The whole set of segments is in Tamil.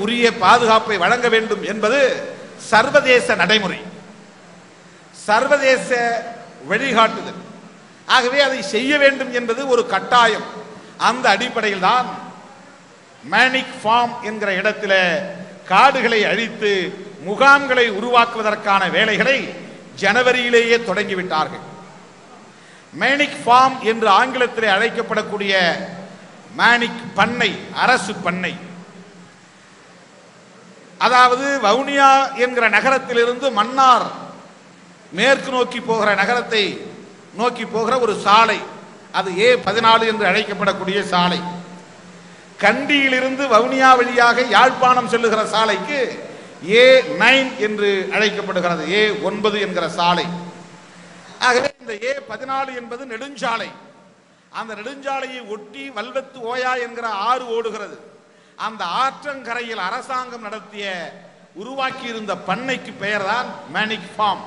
உரிய பாதுகாப்பை வழங்க வேண்டும் என்பது சர்வதேச நடைமுறை. சர்வதேச வழிகாட்டுதல். ஆகவே அதை செய்ய வேண்டும் என்பது ஒரு கட்டாயம். அந்த அடிப்படையில் தான் மேனிக் ஃபார்ம் என்கிற இடத்துல காடுகளை அழித்து முகாம்களை உருவாக்குவதற்கான வேலைகளை ஜனவரியிலேயே தொடங்கிவிட்டார்கள். மேனிக் ஃபார்ம் என்று ஆங்கிலத்தில் அழைக்கப்படக்கூடிய மேனிக் பண்ணை அரசு பண்ணை. அதாவது வவுனியா என்கிற நகரத்திலிருந்து மன்னார் மேற்கு நோக்கி போகிற நகரத்தை நோக்கி போகிற ஒரு சாலை. அது ஏ பதினாலு என்று அழைக்கப்படக்கூடிய சாலை. கண்டியிலிருந்து வவுனியா வழியாக யாழ்ப்பாணம் செல்லுகிற சாலைக்கு ஏ நைன் என்று அழைக்கப்படுகிறது. ஏ ஒன்பது என்கிற சாலை. ஆகவே இந்த ஏ பதினாலு என்பது நெடுஞ்சாலை. அந்த நெடுஞ்சாலையை ஒட்டி வல்வத்து ஓயா என்கிற ஆறு ஓடுகிறது. அந்த ஆற்றங்கரையில் அரசாங்கம் நடத்திய உருவாக்கி இருந்த பண்ணைக்கு பெயர்தான் மேனிக் ஃபார்ம்.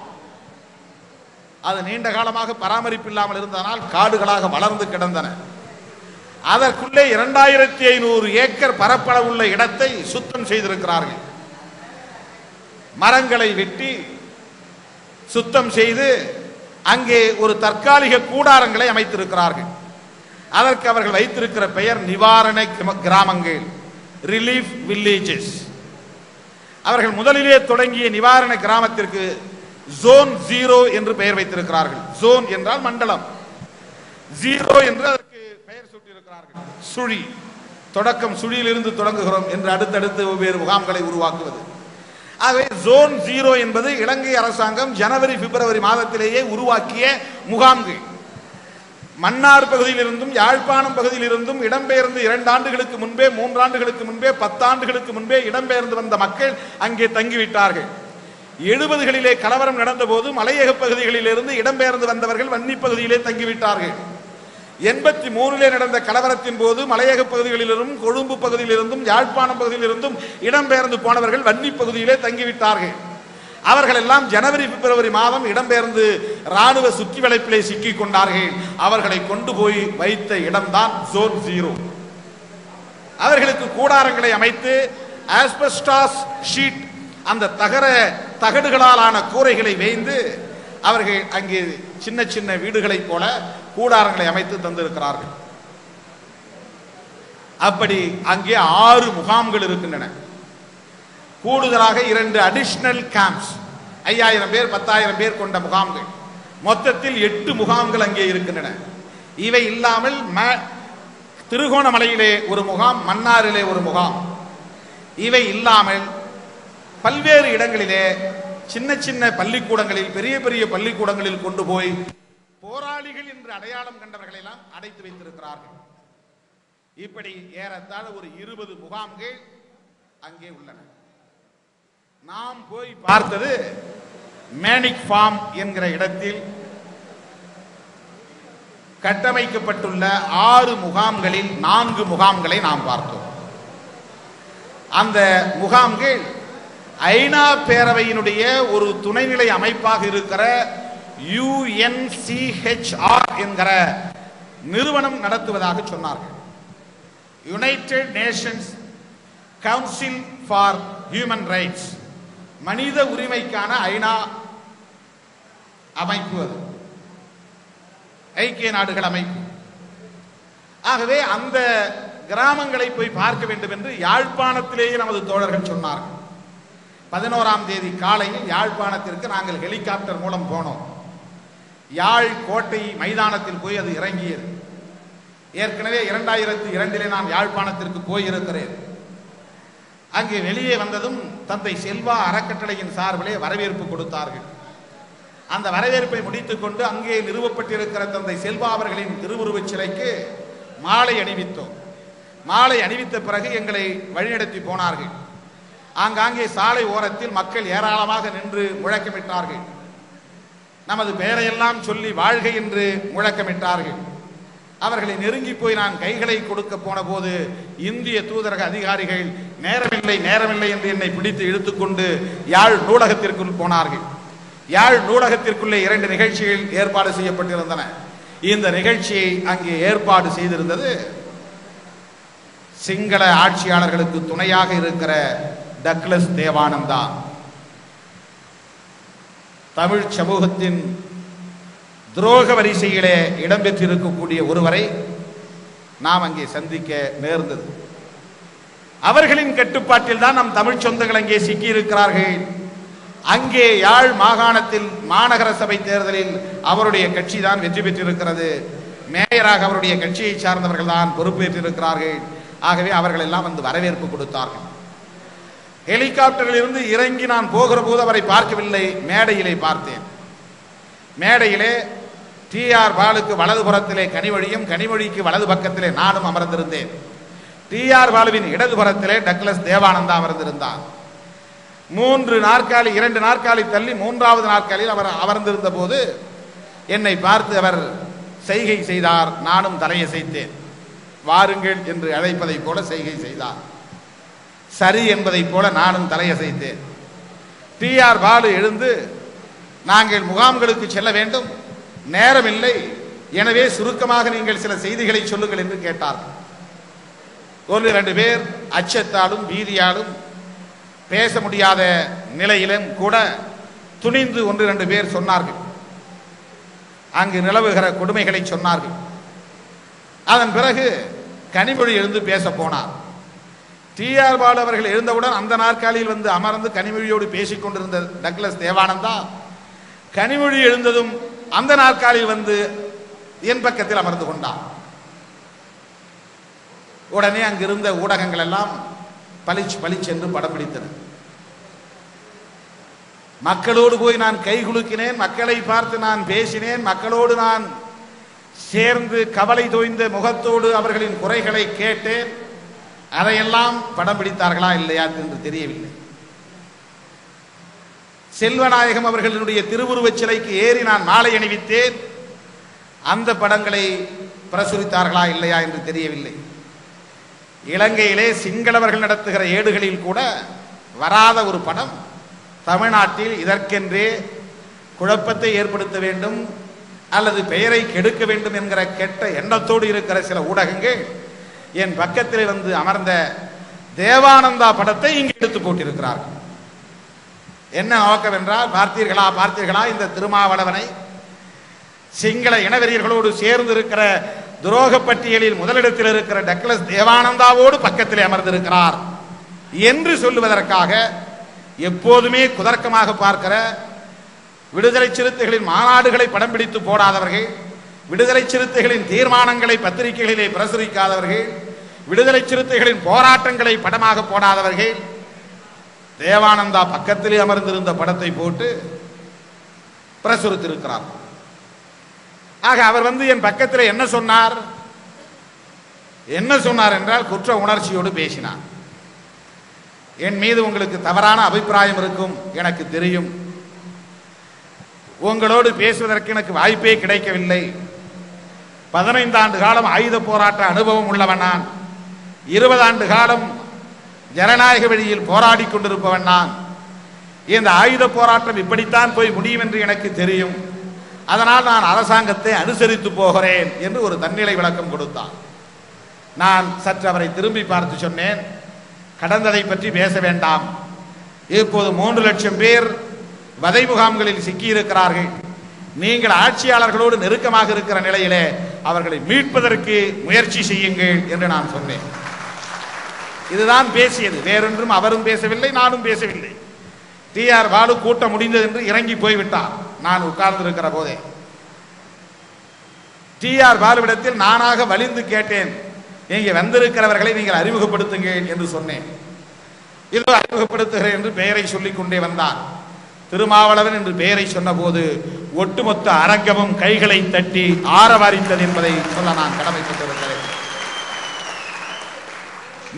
அது நீண்ட காலமாக பராமரிப்பு இல்லாமல் இருந்ததனால் காடுகளாக வளர்ந்து கிடந்தன. அதற்குள்ளே இரண்டாயிரத்தி ஐநூறு ஏக்கர் பரப்பளவுள்ள இடத்தை சுத்தம் செய்திருக்கிறார்கள். மரங்களை வெட்டி சுத்தம் செய்து அங்கே ஒரு தற்காலிக கூடாரங்களை அமைத்திருக்கிறார்கள். அதற்கு அவர்கள் வைத்திருக்கிற பெயர் நிவாரண கிம- கிராமங்கள். ரிலீஃப் வில்லேஜஸ் அவர்கள் முதலிலே தொடங்கிய நிவாரண கிராமத்திற்கு ஜோன் ஜீரோ என்று பெயர் வைத்திருக்கிறார்கள். ஜோன் என்றால் மண்டலம். ஜீரோ என்று அதற்கு பெயர் சூட்டியிருக்கிறார்கள். சுழி. தொடக்கம் சுழியிலிருந்து தொடங்குகிறோம் என்று அடுத்தடுத்து வெவ்வேறு முகாம்களை உருவாக்குவது. ஆகவே ஜோன் ஜீரோ என்பது இலங்கை அரசாங்கம் ஜனவரி பிப்ரவரி மாதத்திலேயே உருவாக்கிய முகாம்கள். மன்னார் பகுதியிலிருந்தும் யாழ்ப்பாணம் பகுதியிலிருந்தும் இடம்பெயர்ந்து இரண்டு ஆண்டுகளுக்கு முன்பே மூன்றாண்டுகளுக்கு முன்பே பத்தாண்டுகளுக்கு முன்பே இடம்பெயர்ந்து வந்த மக்கள் அங்கே தங்கிவிட்டார்கள். எழுபதுகளிலே கலவரம் நடந்தபோது மலையக பகுதிகளிலிருந்து இடம்பெயர்ந்து வந்தவர்கள் வன்னி பகுதியிலே தங்கிவிட்டார்கள். எண்பத்தி மூணிலே நடந்த கலவரத்தின் போது மலையக பகுதிகளிலிருந்தும் கொழும்பு பகுதியிலிருந்தும் யாழ்ப்பாணம் பகுதியிலிருந்தும் இடம்பெயர்ந்து போனவர்கள் வன்னி பகுதியிலே தங்கிவிட்டார்கள். அவர்கள் எல்லாம் ஜனவரி பிப்ரவரி மாதம் இடம்பெயர்ந்து ராணுவ சுற்றி வளைப்பிலே சிக்கிக் கொண்டார்கள். அவர்களை கொண்டு போய் வைத்த இடம்தான் ஜோன் ஜீரோ அவர்களுக்கு கூடாரங்களை அமைத்து ஆஸ்பெஸ்டாஸ் ஷீட் அந்த தகர தகடுகளால் ஆன கூரைகளை வேய்ந்து அவர்கள் அங்கே சின்ன சின்ன வீடுகளைப் போல கூடாரங்களை அமைத்து தந்திருக்கிறார்கள். அப்படி அங்கே ஆறு முகாம்கள் இருக்கின்றன. கூடுதலாக இரண்டு அடிஷனல் கேம்ப்ஸ் ஐயாயிரம் பேர் பத்தாயிரம் பேர் கொண்ட முகாம்கள். மொத்தத்தில் எட்டு முகாம்கள் அங்கே இருக்கின்றன. இவை இல்லாமல் ம- திருகோணமலையிலே ஒரு முகாம் மன்னாரிலே ஒரு முகாம். இவை இல்லாமல் பல்வேறு இடங்களிலே சின்ன சின்ன பள்ளிக்கூடங்களில் பெரிய பெரிய பள்ளிக்கூடங்களில் கொண்டு போய் போராளிகள் என்று அடையாளம் கண்டவர்களை எல்லாம் அடைத்து வைத்திருக்கிறார்கள். இப்படி ஏறத்தாழ ஒரு இருபது முகாம்கள் அங்கே உள்ளன. நாம் போய் பார்த்தது மேனிக் ஃபார்ம் என்கிற இடத்தில் கட்டமைக்கப்பட்டுள்ள ஆறு முகாம்களில் நான்கு முகாம்களை நாம் பார்த்தோம். அந்த முகாம்கள் ஐநா பேரவையினுடைய ஒரு துணைநிலை அமைப்பாக இருக்கிற யுஎன்சிஹெச்ஆர் என்கிற நிறுவனம் நடத்துவதாக சொன்னார்கள். United Nations council for human rights மனித உரிமைக்கான ஐநா அமைப்பு அது. ஐக்கிய நாடுகள் அமைப்பு. ஆகவே அந்த கிராமங்களை போய் பார்க்க வேண்டும் என்று யாழ்ப்பாணத்திலேயே நமது தோழர்கள் சொன்னார்கள். பதினோராம் தேதி காலையில் யாழ்ப்பாணத்திற்கு நாங்கள் ஹெலிகாப்டர் மூலம் போனோம். யாழ் கோட்டை மைதானத்தில் போய் அது இறங்கியது. ஏற்கனவே இரண்டாயிரத்தி இரண்டிலே நான் யாழ்ப்பாணத்திற்கு போயிருக்கிறேன். அங்கே வெளியே வந்ததும் தந்தை செல்வா அறக்கட்டளையின் சார்பிலே வரவேற்பு கொடுத்தார்கள். அந்த வரவேற்பை முடித்துக்கொண்டு அங்கே நிறுவப்பட்டிருக்கிற தந்தை செல்வா அவர்களின் திருவுருவச் சிலைக்கு மாலை அணிவித்தோம். மாலை அணிவித்த பிறகு எங்களை வழிநடத்தி போனார்கள். ஆங்காங்கே சாலை ஓரத்தில் மக்கள் ஏராளமாக நின்று முழக்கமிட்டார்கள். நமது பெயரையெல்லாம் சொல்லி வாழ்க என்று முழக்கமிட்டார்கள். அவர்களை நெருங்கி போய் நான் கைகளை கொடுக்க போன போது இந்திய தூதரக அதிகாரிகள் நேரமில்லை நேரமில்லை என்று என்னை பிடித்து இழுத்துக்கொண்டு யாழ் நூலகத்திற்குள் போனார்கள். யாழ் நூலகத்திற்குள்ளே இரண்டு நிகழ்ச்சிகள் ஏற்பாடு செய்யப்பட்டிருந்தன. இந்த நிகழ்ச்சியை அங்கே ஏற்பாடு செய்திருந்தது சிங்கள ஆட்சியாளர்களுக்கு துணையாக இருக்கிற டக்ளஸ் தேவானந்தா. தமிழ் சமூகத்தின் துரோக வரிசையிலே இடம்பெற்றிருக்கக்கூடிய ஒருவரை நாம் அங்கே சந்திக்க நேர்ந்தது. அவர்களின் கட்டுப்பாட்டில் தான் நம் தமிழ் சொந்தங்கள் அங்கே சிக்கியிருக்கிறார்கள். அங்கே யாழ் மாகாணத்தில் மாநகர சபை தேர்தலில் அவருடைய கட்சி தான் வெற்றி பெற்றிருக்கிறது. மேயராக அவருடைய கட்சியை சார்ந்தவர்கள் தான் பொறுப்பேற்றிருக்கிறார்கள். ஆகவே அவர்கள் எல்லாம் வந்து வரவேற்பு கொடுத்தார்கள். ஹெலிகாப்டரில் இருந்து இறங்கி நான் போகிற போது அவரை பார்க்கவில்லை. மேடையிலே பார்த்தேன். மேடையிலே டி ஆர் பாலுக்கு வலதுபுறத்திலே கனிமொழியும் கனிமொழிக்கு வலது பக்கத்திலே நானும் அமர்ந்திருந்தேன். டி ஆர் பாலுவின் இடதுபுறத்திலே டக்ளஸ் தேவானந்தா அமர்ந்திருந்தார் மூன்று நாற்காலி இரண்டு நாற்காலி தள்ளி மூன்றாவது நாற்காலியில் அவர் அமர்ந்திருந்த போது என்னை பார்த்து அவர் செய்கை செய்தார் நானும் தலையசைத்தேன் வாருங்கள் என்று அழைப்பதைப் போல செய்கை செய்தார். சரி என்பதைப் போல நானும் தலையசைத்தேன் டி ஆர் பாலு எழுந்து நாங்கள் முகாம்களுக்கு செல்ல வேண்டும். நேரமில்லை. எனவே சுருக்கமாக நீங்கள் சில செய்திகளை சொல்லுங்கள் என்று கேட்டார்கள். ஒன்று இரண்டு பேர் அச்சத்தாலும் பீதியாலும் பேச முடியாத நிலையிலும் கூட துணிந்து ஒன்று இரண்டு பேர் சொன்னார்கள். அங்கு நிலவுகிற கொடுமைகளை சொன்னார்கள். அதன் பிறகு கனிமொழி எழுந்து பேச போனார். டி. ஆர். பாலு அவர்கள் எழுந்தவுடன் அந்த நாற்காலியில் வந்து அமர்ந்து கனிமொழியோடு பேசிக் கொண்டிருந்த டக்ளஸ் தேவானந்தா கனிமொழி எழுந்ததும் அந்த நாற்காலியில் வந்து என் பக்கத்தில் அமர்ந்து கொண்டான். உடனே அங்கிருந்த ஊடகங்கள் எல்லாம் பளிச்சு பளிச்சென்று படம் பிடித்தன. மக்களோடு போய் நான் கை குலுக்கினேன் மக்களை பார்த்து நான் பேசினேன் மக்களோடு நான் சேர்ந்து கவலை தோய்ந்த முகத்தோடு அவர்களின் குறைகளை கேட்டேன். அதையெல்லாம் படம் பிடித்தார்களா இல்லையா என்று தெரியவில்லை. செல்வநாயகம் அவர்களுடைய திருவுருவச் சிலைக்கு ஏறி நான் மாலை அணிவித்தேன். அந்த படங்களை பிரசுரித்தார்களா இல்லையா என்று தெரியவில்லை. இலங்கையிலே சிங்களவர்கள் நடத்துகிற ஏடுகளில் கூட வராத ஒரு படம் தமிழ்நாட்டில் இதற்கென்றே குழப்பத்தை ஏற்படுத்த வேண்டும் அல்லது பெயரை கெடுக்க வேண்டும் என்கிற கெட்ட எண்ணத்தோடு இருக்கிற சில ஊடகங்கள் என் பக்கத்தில் வந்து அமர்ந்த தேவானந்தா படத்தை இங்கு எடுத்து போட்டிருக்கிறார்கள் என்ன நோக்கம் என்றால் பார்த்தீர்களா பார்த்தீர்களா இந்த திருமாவளவனை? சிங்கள இனவெறியர்களோடு சேர்ந்து இருக்கிற துரோக பட்டியலில் முதலிடத்தில் இருக்கிற டக்ளஸ் தேவானந்தாவோடு பக்கத்தில் அமர்ந்திருக்கிறார் என்று சொல்லுவதற்காக எப்போதுமே குதர்க்கமாக பார்க்கிற விடுதலை சிறுத்தைகளின் மாநாடுகளை படம் பிடித்து போடாதவர்கள் விடுதலை சிறுத்தைகளின் தீர்மானங்களை பத்திரிகைகளிலே பிரசுரிக்காதவர்கள் விடுதலை சிறுத்தைகளின் போராட்டங்களை படமாக போடாதவர்கள் தேவானந்தா பக்கத்திலே அமர்ந்திருந்த படத்தை போட்டு பிரசுரித்திருக்கிறார். ஆக அவர் வந்து என் பக்கத்தில் என்ன சொன்னார்? என்ன சொன்னார் என்றால் குற்ற உணர்ச்சியோடு பேசினார். என் மீது உங்களுக்கு தவறான அபிப்பிராயம் இருக்கும் எனக்கு தெரியும். உங்களோடு பேசுவதற்கு எனக்கு வாய்ப்பே கிடைக்கவில்லை. பதினைந்து ஆண்டு காலம் ஆயுத போராட்ட அனுபவம் உள்ளவன் நான். இருபது ஆண்டு காலம் ஜனநாயக வழியில் போராடி கொண்டிருப்பவன் நான். இந்த ஆயுத போராட்டம் இப்படித்தான் போய் முடியும் என்று எனக்கு தெரியும். அதனால் நான் அரசாங்கத்தை அனுசரித்து போகிறேன் என்று ஒரு தன்னிலை விளக்கம் கொடுத்தான். நான் சற்று அவரை திரும்பி பார்த்து சொன்னேன். கடந்ததை பற்றி பேச வேண்டாம். இப்போது மூன்று லட்சம் பேர் வதை முகாம்களில் சிக்கியிருக்கிறார்கள். நீங்கள் ஆட்சியாளர்களோடு நெருக்கமாக இருக்கிற நிலையிலே அவர்களை மீட்பதற்கு முயற்சி செய்யுங்கள் என்று நான் சொன்னேன். இதுதான் பேசியது. வேறென்றும் அவரும் பேசவில்லை நானும் பேசவில்லை. டி ஆர் பாலு கூட்டம் முடிந்தது என்று இறங்கி போய்விட்டார். நான் உட்கார்ந்திருக்கிற போதே. டி ஆர் பாலுவிடத்தில் நானாக வலிந்து கேட்டேன். இங்கே வந்திருக்கிறவர்களை நீங்கள் அறிமுகப்படுத்துங்கள் என்று சொன்னேன். இதோ அறிமுகப்படுத்துகிறேன் என்று பெயரை சொல்லிக் கொண்டே வந்தார். திருமாவளவன் என்று பெயரை சொன்னபோது ஒட்டுமொத்த அரங்கமும் கைகளை தட்டி ஆரவாரித்தது என்பதை சொல்ல நான் கடமைப்பட்டிருக்கிறேன்.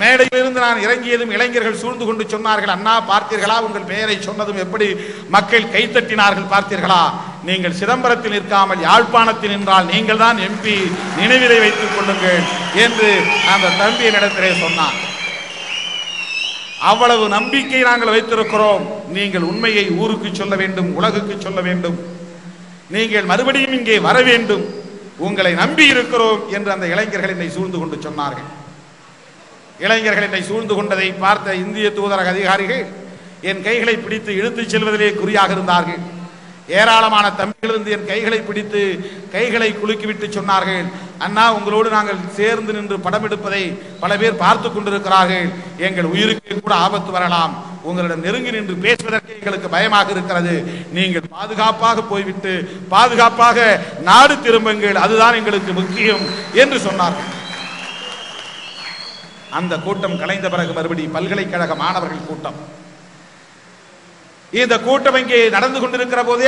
மேடையிலிருந்து நான் இறங்கியதும் இளைஞர்கள் சூழ்ந்து கொண்டு சொன்னார்கள் அண்ணா பார்த்தீர்களா? உங்கள் பெயரை சொன்னதும் எப்படி மக்கள் கைத்தட்டினார்கள் பார்த்தீர்களா? நீங்கள் சிதம்பரத்தில் நிற்காமல் யாழ்ப்பாணத்தில் நின்றால் நீங்கள் தான் எம்பி நினைவிலை வைத்துக் கொள்ளுங்கள் என்று அந்த தம்பி இடத்திலே சொன்னான். அவ்வளவு நம்பிக்கை நாங்கள் வைத்திருக்கிறோம். நீங்கள் உண்மையை ஊருக்கு சொல்ல வேண்டும் உலகுக்கு சொல்ல வேண்டும். நீங்கள் மறுபடியும் இங்கே வர வேண்டும். உங்களை நம்பி இருக்கிறோம் என்று அந்த இளைஞர்கள் என்னை சூழ்ந்து கொண்டு சொன்னார்கள். இளைஞர்கள் என்னை சூழ்ந்து கொண்டதை பார்த்த இந்திய தூதரக அதிகாரிகள் என் கைகளை பிடித்து இழுத்துச் செல்வதிலே குறியாக இருந்தார்கள். ஏராளமான தம்பிகளிருந்து என் கைகளை பிடித்து கைகளை குலுக்கிவிட்டு சொன்னார்கள். அண்ணா உங்களோடு நாங்கள் சேர்ந்து நின்று படம் எடுப்பதை பல பேர் பார்த்து கொண்டிருக்கிறார்கள். எங்கள் உயிருக்கு கூட ஆபத்து வரலாம். உங்களிடம் நெருங்கி நின்று பேசுவதற்கு எங்களுக்கு பயமாக இருக்கிறது. நீங்கள் பாதுகாப்பாக போய்விட்டு பாதுகாப்பாக நாடு திரும்புங்கள். அதுதான் எங்களுக்கு முக்கியம் என்று சொன்னார்கள். அந்த கூட்டம் கலைந்த பிறகு மறுபடி பல்கலைக்கழக மாணவர்கள் கூட்டம். இந்த கூட்டம் இங்கே நடந்து கொண்டிருக்கிற போதே